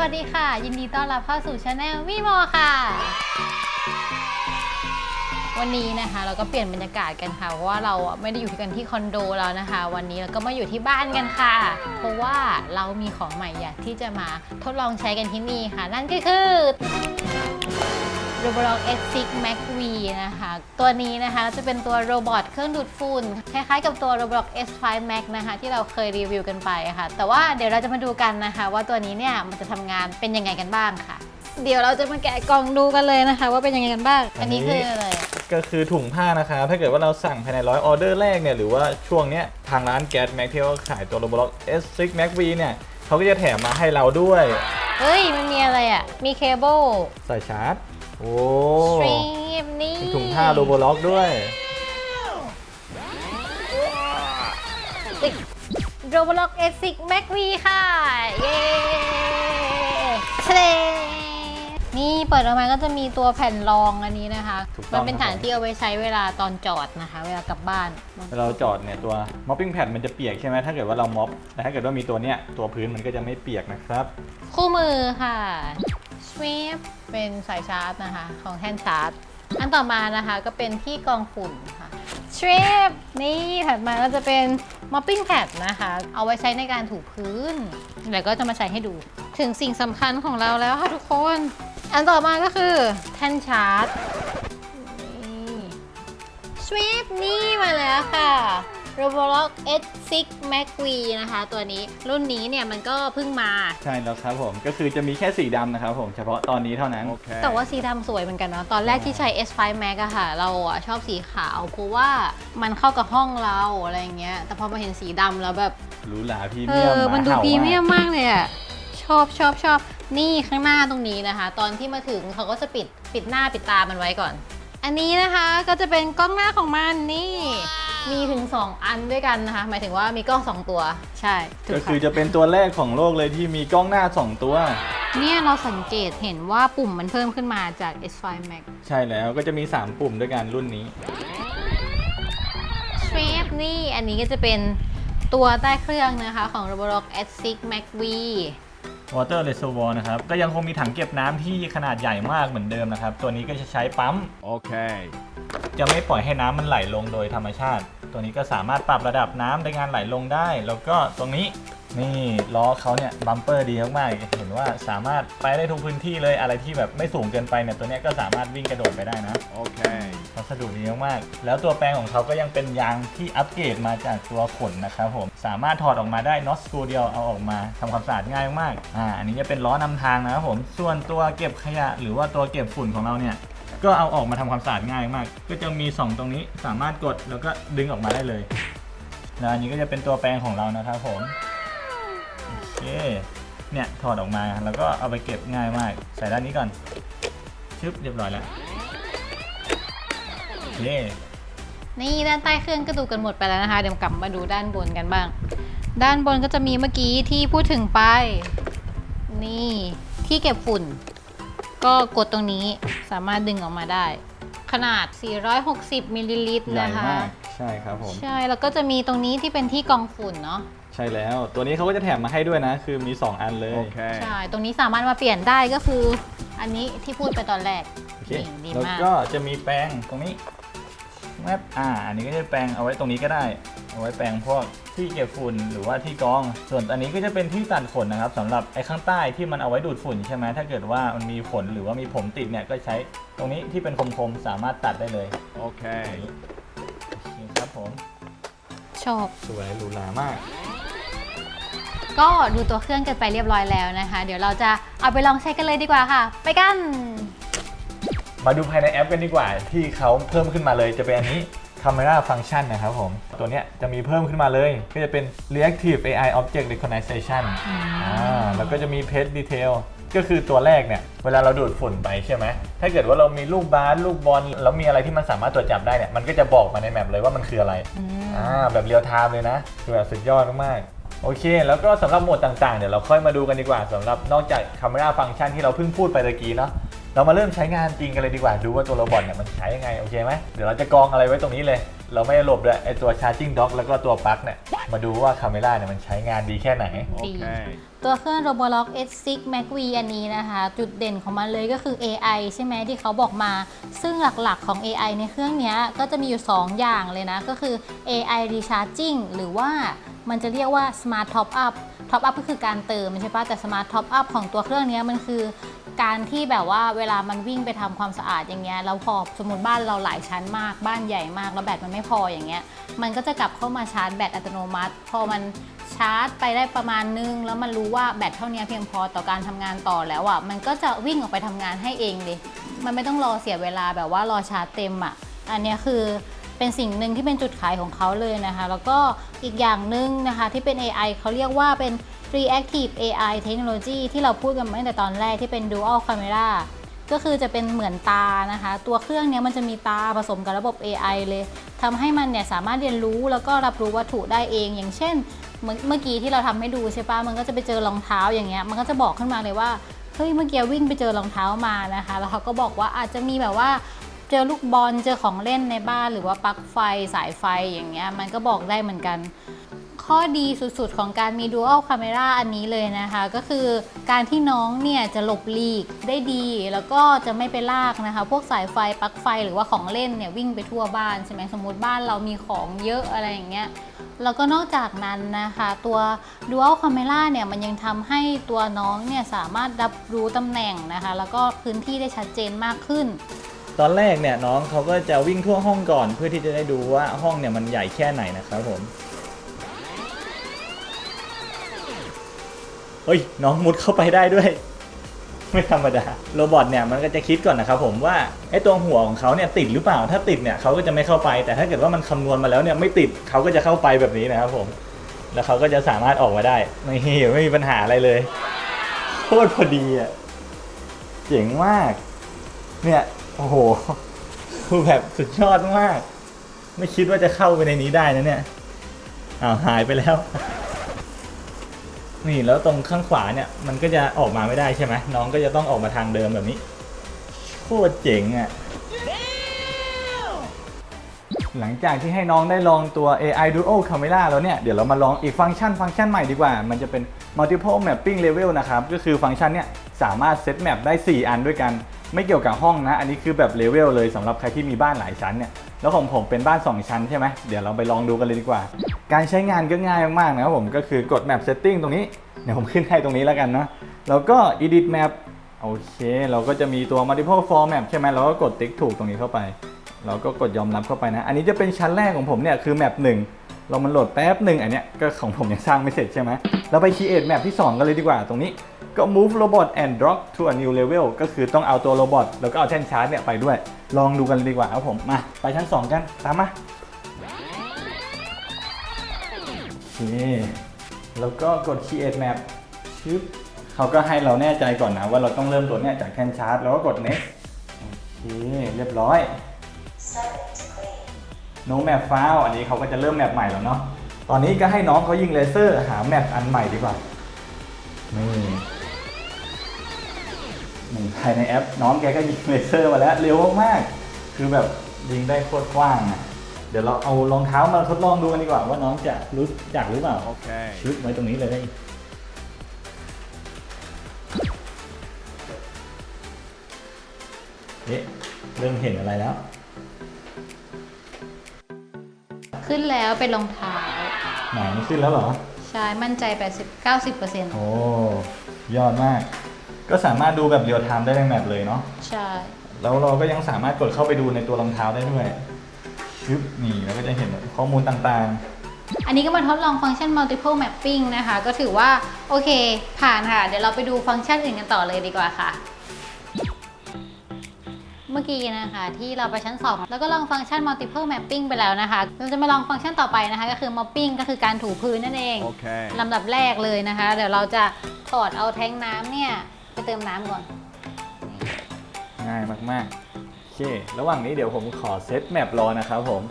วัสดีค่ะ ยินดีต้อนรับเข้าสู่ช anel วิโมค่ะ วันนี้นะคะ เราก็เปลี่ยนบรรยากาศกันค่ะเพราะว่าเราไม่ได้อยู่กันที่คอนโดแล้วนะคะ วันนี้เราก็มาอยู่ที่บ้านกันค่ะ เพราะว่าเรามีของใหม่อยากที่จะมาทดลองใช้กันที่นี่ค่ะ นั่นก็คือ Roblox S6 Max V นะคะ ตัวนี้นะคะจะเป็นตัวโรบอทเครื่องดูดฝุ่นคล้ายๆกับตัว Roblox S5 Max นะคะที่เราเคยรีวิวกันไปค่ะ แต่ว่าเดี๋ยวเราจะมาดูกันนะคะ ว่าตัวนี้เนี่ยมันจะทำงานเป็นยังไงกันบ้างค่ะ เดี๋ยวเราจะมาแกะกล่องดูกันเลยนะคะ ว่าเป็นยังไงกันบ้าง อันนี้คืออะไรก็คือถุงผ้านะครับถ้าเกิดว่าเราสั่งภายในร้อยออเดอร์แรกเนี่ย หรือว่าช่วงเนี้ยทางร้านแก๊สแม็กที่เขาขายตัวโรบล็อก S6 Max V เนี่ยเขาก็จะแถมมาให้เราด้วย เฮ้ย มันมีอะไรอะ มีเคเบิลสายชาร์จ โอ้สตรีมนี่มีถุงผ้าโรบล็อกด้วย โรบล็อก S6 Max V ค่ะ เย้เชลนี่เปิดออกมาก็จะมีตัวแผ่นรองอันนี้นะคะ ถูกต้องมันเป็นฐานที่เอาไว้ใช้เวลาตอนจอดนะคะ เวลากลับบ้าน เวลาเราจอดเนี่ยตัว mopping pad มันจะเปียกใช่ไหมถ้าเกิดว่าเราม็อบแต่ถ้าเกิดว่ามีตัวเนี้ยตัวพื้นมันก็จะไม่เปียกนะครับ คู่มือค่ะ Sweep เป็นสายชาร์จนะคะของแท่นชาร์จ อันต่อมานะคะก็เป็นที่กองฝุ่นค่ะ Sweep นี่ถัดมาก็จะเป็น mopping pad นะคะ เอาไว้ใช้ในการถูพื้นแล้วก็จะมาใช้ให้ดู ถึงสิ่งสำคัญของเราแล้วค่ะทุกคน อันต่อมาก็คือแท่นชาร์จนี่ Sweep นี่มาแล้วค่ะ Roblox S6 Max V นะคะ ตัวนี้รุ่นนี้เนี่ยมันก็เพิ่งมา ใช่แล้วครับผมก็คือจะมีแค่สีดำนะครับผมเฉพาะตอนนี้เท่านั้นแต่ว่าสีดำสวยเหมือนกันเนาะตอนแรกที่ใช้ S5 Max อะค่ะ เราอะชอบสีขาวเพราะว่ามันเข้ากับห้องเราอะไรอย่างเงี้ย แต่พอมาเห็นสีดำแล้วแบบ หรูหราพรีเอเมียมอ มันดูหาพรีเมียมากมากเลยอะชอบชอบชอบนี่ข้างหน้าตรงนี้นะคะ ตอนที่มาถึงเขาก็จะปิดปิดหน้าปิดตามันไว้ก่อน อันนี้นะคะก็จะเป็นกล้องหน้าของมันนี่ มีถึง 2 อันด้วยกันนะคะ หมายถึงว่ามีกล้อง 2 ตัว ใช่ถูก็กคือค่ะจะเป็นตัวแรกของโลกเลยที่มีกล้องหน้า 2 ตัว เนี่ยเราสังเกตเห็นว่าปุ่มมันเพิ่มขึ้นมาจาก S5 Max ใช่แล้วก็จะมี 3 ปุ่มด้วยกันรุ่นนี้ s t r a p นี่อันนี้ก็จะเป็นตัวใต้เครื่องนะคะของ Roblox S6 Max V Water Reservoir นะครับ ก็ยังคงมีถังเก็บน้ำที่ขนาดใหญ่มากเหมือนเดิมนะครับ ตัวนี้ก็จะใช้ปั๊ม Okay. จะไม่ปล่อยให้น้ำมันไหลลงโดยธรรมชาติ ตัวนี้ก็สามารถปรับระดับน้ำในงานไหลลงได้ แล้วก็ตรงนี้นี่ล้อเขาเนี่ยบัมเปอร์ดีมากๆเห็นว่าสามารถไปได้ทุกพื้นที่เลยอะไรที่แบบไม่สูงเกินไปเนี่ยตัวเนี้ยก็สามารถวิ่งกระโดดไปได้นะ Okay. วัสดุดีมากๆแล้วตัวแปรงของเขาก็ยังเป็นยางที่อัปเกรดมาจากตัวขนนะครับผมสามารถถอดออกมาได้น็อตสกรูเดียวเอาออกมาทำความสะอาดง่ายมากๆอ่าอันนี้จะเป็นล้อนำทางนะครับผมส่วนตัวเก็บขยะ หรือว่าตัวเก็บฝุ่นของเราเนี่ย ก็เอาออกมาทำความสะอาดง่ายมาก ก็จะมี 2 ตรงนี้สามารถกดแล้วก็ดึงออกมาได้เลย แล้วอันนี้ก็จะเป็นตัวแปรงของเรานะครับผมโอเคเนี่ยถอดออกมาแล้วก็เอาไปเก็บง่ายมาก ใส่ด้านนี้ก่อนชึบเรียบร้อยแล้วโอเคนี่ด้านใต้เครื่องก็ดูกันหมดไปแล้วนะคะ เดี๋ยวกลับมาดูด้านบนกันบ้าง ด้านบนก็จะมีเมื่อกี้ที่พูดถึงไป นี่ที่เก็บฝุ่น ก็กดตรงนี้สามารถดึงออกมาได้ ขนาด 460มิลลิลิตรใหญ่นะคะ มากใช่ครับผม ใช่แล้วก็จะมีตรงนี้ที่เป็นที่กรองฝุ่นเนาะใช่แล้ว ตัวนี้เขาก็จะแถมมาให้ด้วยนะ คือมี 2 อันเลย Okay. ใช่ตรงนี้สามารถมาเปลี่ยนได้ก็คือ อันนี้ที่พูดไปตอนแรกโอเค นี่ดีแล้วมาก ก็จะมีแปรงตรงนี้แมปอ่า อันนี้ก็จะแปรงเอาไว้ตรงนี้ก็ได้ เอาไว้แปรงพวกที่เก็บฝุ่นหรือว่าที่กรอง ส่วนอันนี้ก็จะเป็นที่ตัดขนนะครับสำหรับไอ้ข้างใต้ที่มันเอาไว้ดูดฝุ่นใช่ไหมถ้าเกิดว่ามันมีขนหรือว่ามีผมติดเนี่ยก็ใช้ตรงนี้ที่เป็นคมๆสามารถตัดได้เลย Okay. โอเคครับผมชอบ สวยหรูหรามาก ก็ดูตัวเครื่องกันไปเรียบร้อยแล้วนะคะ เดี๋ยวเราจะเอาไปลองใช้กันเลยดีกว่าค่ะ ไปกัน มาดูภายในแอปกันดีกว่า ที่เขาเพิ่มขึ้นมาเลยจะเป็นอันนี้ Camera Function นะครับผม ตัวเนี้ยจะมีเพิ่มขึ้นมาเลย ก็จะเป็น Reactive AI Object Recognition อ่าแล้วก็จะมี Page Detail ก็คือตัวแรกเนี่ย เวลาเราดูดฝุ่นไปใช่ไหม ถ้าเกิดว่าเรามีลูกบาสลูกบอลแล้วมีอะไรที่มันสามารถตรวจจับได้เนี่ย มันก็จะบอกมาในแมปเลยว่ามันคืออะไรอืมอ่า แบบเรียลไทม์เลยนะ คือแบบสุดยอดมากๆโอเค แล้วก็สำหรับโหมดต่างๆ เดี๋ยวเราค่อยมาดูกันดีกว่าสำหรับนอกจาก Camera Function ที่เราเพิ่งพูดไปตะกี้เนาะ เรามาเริ่มใช้งานจริงกันเลยดีกว่า ดูว่าตัวโรบอทเนี่ยมันใช้ยังไง โอเคไหมเดี๋ยวเราจะกองอะไรไว้ตรงนี้เลย เราไม่หลบด้วยไอตัว charging dock แล้วก็ตัวปลั๊กเนี่ย มาดูว่าคาเมล่าเนี่ยมันใช้งานดีแค่ไหน ดี ตัวเครื่อง Roborock S6 Max V อันนี้นะคะ จุดเด่นของมันเลยก็คือ AI ใช่ไหมที่เขาบอกมาซึ่งหลักๆของ AI ในเครื่องเนี้ยก็จะมีอยู่ 2 อย่างเลยนะ ก็คือ AI Recharging หรือว่ามันจะเรียกว่า Smart Top Up Top Up ก็คือการเติมใช่ปะแต่ Smart Top Up ของตัวเครื่องเนี้ยมันคือ การที่แบบว่าเวลามันวิ่งไปทำความสะอาดอย่างเงี้ยแล้วพอสมมติบ้านเราหลายชั้นมากบ้านใหญ่มากแล้วแบตมันไม่พออย่างเงี้ยมันก็จะกลับเข้ามาชาร์จแบตอัตโนมัติ พอมันชาร์จไปได้ประมาณนึง แล้วมันรู้ว่าแบตเท่านี้เพียงพอต่อการทำงานต่อแล้วอะมันก็จะวิ่งออกไปทำงานให้เองเลยมันไม่ต้องรอเสียเวลาแบบว่ารอชาร์จเต็มอะอันนี้คือ เป็นสิ่งหนึ่งที่เป็นจุดขายของเขาเลยนะคะ แล้วก็อีกอย่างหนึ่งนะคะที่เป็น AI เขาเรียกว่าเป็น Reactive AI Technology ที่เราพูดกันมาตั้งแต่ตอนแรกที่เป็น Dual Camera ก็คือจะเป็นเหมือนตานะคะ ตัวเครื่องเนี้ยมันจะมีตาผสมกับระบบ AI เลยทำให้มันเนี่ยสามารถเรียนรู้แล้วก็รับรู้วัตถุได้เอง อย่างเช่น เมื่อเมื่อกี้ที่เราทำให้ดูใช่ปะมันก็จะไปเจอรองเท้าอย่างเงี้ยมันก็จะบอกขึ้นมาเลยว่าเฮ้ยเมื่อกี้วิ่งไปเจอรองเท้ามานะคะ แล้วเขาก็บอกว่าอาจจะมีแบบว่า เจอลูกบอลเจอของเล่นในบ้านหรือว่าปลั๊กไฟสายไฟอย่างเงี้ยมันก็บอกได้เหมือนกัน ข้อดีสุดๆ ของการมี Dual Camera อันนี้เลยนะคะ ก็คือการที่น้องเนี่ยจะหลบหลีกได้ดี แล้วก็จะไม่ไปลากนะคะ พวกสายไฟปลั๊กไฟหรือว่าของเล่นเนี่ยวิ่งไปทั่วบ้านใช่ไหมสมมติบ้านเรามีของเยอะอะไรอย่างเงี้ยแล้วก็นอกจากนั้นนะคะตัว Dual Camera เนี่ยมันยังทำให้ตัวน้องเนี่ยสามารถรับรู้ตำแหน่งนะคะ แล้วก็พื้นที่ได้ชัดเจนมากขึ้น ตอนแรกเนี่ยน้องเขาก็จะวิ่งทั่วห้องก่อน เพื่อที่จะได้ดูว่าห้องเนี่ยมันใหญ่แค่ไหนนะครับผมเฮ้ยน้องมุดเข้าไปได้ด้วย ไม่ธรรมดาโรบอทเนี่ยมันก็จะคิดก่อนนะครับผมว่าไอ้ตัวหัวของเขาเนี่ยติดหรือเปล่าถ้าติดเนี่ยเขาก็จะไม่เข้าไป แต่ถ้าเกิดว่ามันคำนวณมาแล้วเนี่ยไม่ติดเขาก็จะเข้าไปแบบนี้นะครับผมแล้วเขาก็จะสามารถออกมาได้ไม่ไม่มีปัญหาอะไรเลยโคตรพอดีอะเจ๋งมากเนี่ย โอ้โห คือแบบสุดยอดมาก ไม่คิดว่าจะเข้าไปในนี้ได้นะเนี่ย อ้าวหายไปแล้ว นี่แล้วตรงข้างขวาเนี่ย มันก็จะออกมาไม่ได้ใช่ไหมน้องก็จะต้องออกมาทางเดิมแบบนี้ โคตรเจ๋งอะ่ะ หลังจากที่ให้น้องได้ลองตัว AI Duo Camera แล้วเนี่ย เดี๋ยวเรามาลองอีกฟังก์ชันฟังก์ชันใหม่ดีกว่า มันจะเป็น Multiple Mapping Level นะครับ ก็คือฟังก์ชันเนี่ยสามารถเซตแมปได้ 4 อันด้วยกัน ไม่เกี่ยวกับห้องนะ อันนี้คือแบบเลเวลเลยสำหรับใครที่มีบ้านหลายชั้นเนี่ยแล้วของผมเป็นบ้าน 2 ชั้นใช่ไหมเดี๋ยวเราไปลองดูกันเลยดีกว่า การใช้งานก็ง่ายมากๆนะครับผมก็คือกด Map Setting ตรงนี้เดี๋ยวผมขึ้นให้ตรงนี้แล้วกันเนาะแล้วก็ Edit Map โอเค เราก็จะมีตัว Multiple Format ใช่ไหมเราก็กดติ๊กถูกตรงนี้เข้าไป เราก็กดยอมรับเข้าไปนะ อันนี้จะเป็นชั้นแรกของผมเนี่ยคือแมปหนึ่งเรามันโหลดแป๊บหนึ่งอันเนี้ยก็ของผมยังสร้างไม่เสร็จใช่ไหมเราไป create แมปที่ 2 กันเลยดีกว่าตรงนี้ ก็ move robot and drop to a new level ก็คือต้องเอาตัวโรบอทแล้วก็เอาแท่นชาร์จเนี่ยไปด้วย ลองดูกันเลยดีกว่าครับผม มา ไปชั้น 2 กัน ตามมาโอเคแล้วก็กด create map ชึบเขาก็ให้เราแน่ใจก่อนนะ ว่าเราต้องเริ่มตัวเนี้ยจากแท่นชาร์จ แล้วก็กด next โอเคเรียบร้อย no map file อันนี้เขาก็จะเริ่มแมปใหม่แล้วเนาะตอนนี้ก็ให้น้องเขายิงเลเซอร์หาแมปอันใหม่ดีกว่านี่ ภายในแอป น้องแกก็ยิงเลเซอร์มาแล้วเร็วมากๆคือแบบยิงได้โคตรกว้างอะเดี๋ยวเราเอารองเท้ามาทดลองดูกันดีกว่าว่าน้องจะรู้จักหรือเปล่า Okay. ชึบไว้ตรงนี้เลยเอ๊ะเริ่มเห็นอะไรแล้ว ขึ้นแล้วเป็นรองเท้า ไหนมันขึ้นแล้วเหรอ ใช่ มั่นใจ 80 90%โอ้ ยอดมาก ก็สามารถดูแบบเรียลไทม์ได้ในแมปเลยเนาะ ใช่ แล้วเราก็ยังสามารถกดเข้าไปดูในตัวรองเท้าได้ด้วยชึบนี่เราก็จะเห็นข้อมูลต่างอันนี้ก็มาทดลองฟังก์ชัน multiple mapping นะคะ ก็ถือว่า โอเค ผ่านค่ะ เดี๋ยวเราไปดูฟังก์ชันอื่นกันต่อเลยดีกว่าค่ะ เมื่อกี้นะคะที่เราไปชั้น 2 แล้วก็ลองฟังก์ชัน multiple mapping ไปแล้วนะคะ เราจะมาลองฟังก์ชันต่อไปนะคะ ก็คือ mopping ก็คือการถูพื้นนั่นเอง Okay. ลำดับแรกเลยนะคะ เดี๋ยวเราจะถอดเอาแท้งน้ำเนี่ย ไปเติมน้ำก่อน ง่ายมากๆ โอเค ระหว่างนี้เดี๋ยวผมขอเซตแมปรอนะครับผม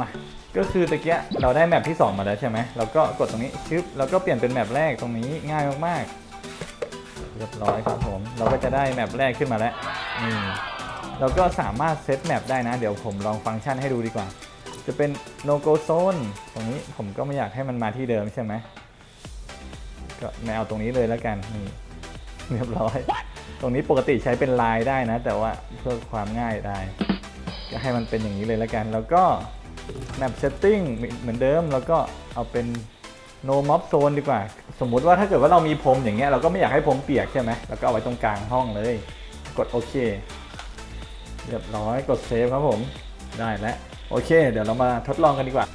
มา ก็คือตะเกียเราได้แมปที่ 2 มาแล้วใช่ไหมเราก็กดตรงนี้ชึบ แล้วก็เปลี่ยนเป็นแมปแรกตรงนี้ง่ายมากๆ เรียบร้อยครับผม เราก็จะได้แมปแรกขึ้นมาแล้วนี่เราก็สามารถเซตแมปได้นะ เดี๋ยวผมลองฟังก์ชันให้ดูดีกว่า จะเป็น no go zone ตรงนี้ผมก็ไม่อยากให้มันมาที่เดิมใช่ไหมก็ไม่เอาตรงนี้เลยแล้วกันนี่ เรียบร้อย ตรงนี้ปกติใช้เป็นลายได้นะ แต่ว่าเพื่อความง่ายได้ ก็ให้มันเป็นอย่างนี้เลยแล้วกัน แล้วก็ map setting เหมือนเดิม แล้วก็เอาเป็น no mob zone ดีกว่า สมมุติว่าถ้าเกิดว่าเรามีพรมอย่างเงี้ยเราก็ไม่อยากให้พรมเปียกใช่ไหมแล้วก็เอาไว้ตรงกลางห้องเลย กดโอเค เรียบร้อยกดเซฟครับผม ได้แล้ว โอเค เดี๋ยวเรามาทดลองกันดีกว่า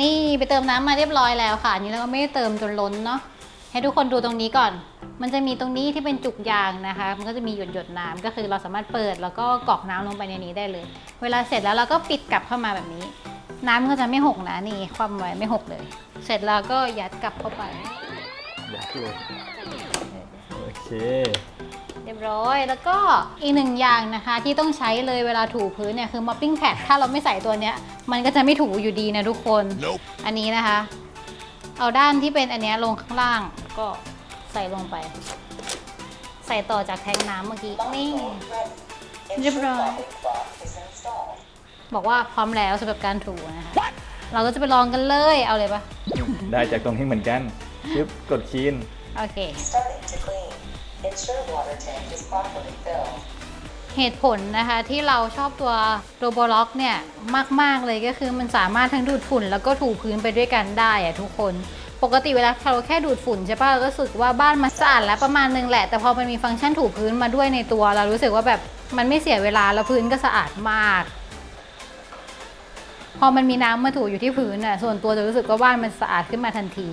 นี่ไปเติมน้ำมาเรียบร้อยแล้วค่ะ อันนี้เราก็ไม่ได้เติมจนล้นเนาะ ให้ทุกคนดูตรงนี้ก่อน มันจะมีตรงนี้ที่เป็นจุกยางนะคะ มันก็จะมีหยดหยดๆน้ำก็คือเราสามารถเปิดแล้วก็กรอกน้ำลงไปในนี้ได้เลย เวลาเสร็จแล้วเราก็ปิดกลับเข้ามาแบบนี้ น้ำก็จะไม่หกนะนี่ความไว้ไม่หกเลย เสร็จแล้วก็ยัดกลับเข้าไปอยากเลยโอเคเรียบร้อย แล้วก็อีกหนึ่งอย่างนะคะ ที่ต้องใช้เลยเวลาถูพื้นเนี่ยคือ mopping pad ถ้าเราไม่ใส่ตัวเนี้ย มันก็จะไม่ถูอยู่ดีนะทุกคนอันนี้นะคะ เอาด้านที่เป็นอันเนี้ยลงข้างล่าง ก็ใส่ลงไป ใส่ต่อจากแทงน้ำเมื่อกี้นี่เรียบร้อยบอกว่าพร้อมแล้วสำหรับการถูนะคะเราก็จะไปลองกันเลยเอาเลยปะได้จากตรงนี้เหมือนกันชึบกดคีนโอเค Starting to clean. Ensure water tank is properly filled. เหตุผลนะคะที่เราชอบตัวโรโบล็อกเนี่ย มาก ๆ เลยก็คือมันสามารถทั้งดูดฝุ่นแล้วก็ถูพื้นไปด้วยกันได้อะทุกคน ปกติเวลาเราแค่ดูดฝุ่นใช่ปะเราก็รู้สึกว่าบ้านมันสะอาดแล้วประมาณนึงแหละ แต่พอมันมีฟังก์ชันถูพื้นมาด้วยในตัว เรารู้สึกว่าแบบมันไม่เสียเวลาแล้วพื้นก็สะอาดมาก พอมันมีน้ำมาถูอยู่ที่พื้นน่ะส่วนตัวจะรู้สึกว่าบ้านมันสะอาดขึ้นมาทันที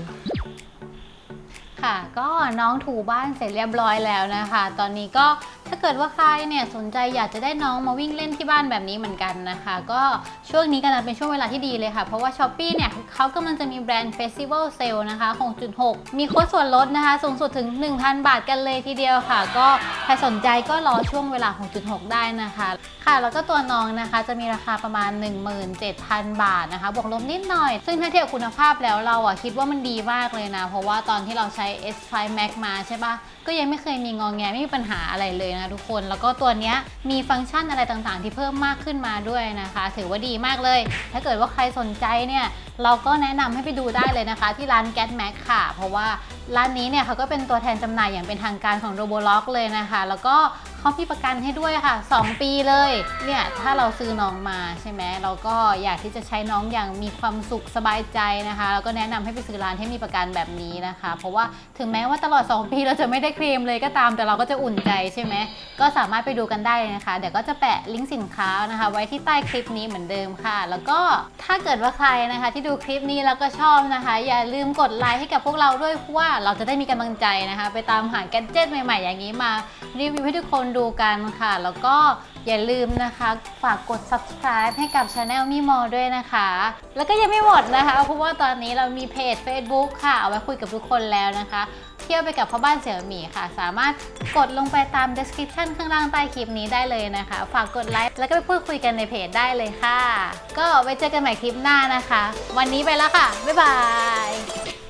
ค่ะ ก็น้องถูบ้านเสร็จเรียบร้อยแล้วนะคะ ตอนนี้ก็ถ้าเกิดว่าใครเนี่ยสนใจอยากจะได้น้องมาวิ่งเล่นที่บ้านแบบนี้เหมือนกันนะคะ ก็ช่วงนี้กำลังเป็นช่วงเวลาที่ดีเลยค่ะ เพราะว่า s h อ p e e เนี่ยเขากำลังจะมีแบรนด์เฟสติวัลเซลนะคะ 6.6 มีโค้ดส่วนลดนะคะ สูงสุดถึง 1,000 บาทกันเลยทีเดียวค่ะ ก็ใครสนใจก็รอช่วงเวลา 6.6 ได้นะคะ ค่ะ แล้วก็ตัวน้องนะคะจะมีราคาประมาณ 17,000 บาทนะคะ บวกลบนิดหน่อย ซึ่งถ้าเทียบคุณภาพแล้วเราอะคิดว่ามันดีมากเลยนะ เพราะว่าตอนที่เราใช้ S5 Max มาใช่ปะก็ยังไม่เคยมีงองแงไม่มีปัญหาอะไรเลยนะทุกคน แล้วก็ตัวนี้มีฟังก์ชันอะไรต่างๆ ที่เพิ่มมากขึ้นมาด้วยนะคะ ถือว่าดีมากเลย ถ้าเกิดว่าใครสนใจเนี่ยเราก็แนะนำให้ไปดูได้เลยนะคะ ที่ร้าน Get Max ค่ะ เพราะว่าร้านนี้เนี่ยเขาก็เป็นตัวแทนจำหน่ายอย่างเป็นทางการของ r o b o l o x เลยนะคะ แล้วก็ เขามีประกันให้ด้วยค่ะ 2 ปีเลย เนี่ย ถ้าเราซื้อน้องมาใช่ไหมเราก็อยากที่จะใช้น้องอย่างมีความสุขสบายใจนะคะแล้วก็แนะนำให้ไปซื้อร้านที่มีประกันแบบนี้นะคะ เพราะว่าถึงแม้ว่าตลอด 2 ปีเราจะไม่ได้เคลมเลยก็ตามแต่เราก็จะอุ่นใจใช่ไหมก็สามารถไปดูกันได้นะคะ เดี๋ยวก็จะแปะลิงก์สินค้านะคะ ไว้ที่ใต้คลิปนี้เหมือนเดิมค่ะ แล้วก็ถ้าเกิดว่าใครนะคะ ที่ดูคลิปนี้แล้วก็ชอบนะคะ อย่าลืมกดไลค์ให้กับพวกเราด้วยเพราะว่าเราจะได้มีกำลังใจนะคะ ไปตามหาแกดเจิตใหม่ ๆ อย่างนี้มารีวิวให้ทุกคนดูกันค่ะ แล้วก็อย่าลืมนะคะ ฝากกด subscribe ให้กับ Channel มีมอด้วยนะคะ แล้วก็ยังไม่หมดนะคะ เพราะว่าตอนนี้เรามีเพจ Facebook ค่ะ เอาไว้คุยกับทุกคนแล้วนะคะ เที่ยวไปกับพ่อบ้านเสี่ยวหมีค่ะ สามารถกดลงไปตาม description ข้างล่างใต้คลิปนี้ได้เลยนะคะ ฝากกดไลค์แล้วก็ไปพูดคุยกันในเพจได้เลยค่ะ ก็ไว้เจอกันใหม่คลิปหน้านะคะ วันนี้ไปแล้วค่ะบ๊ายบาย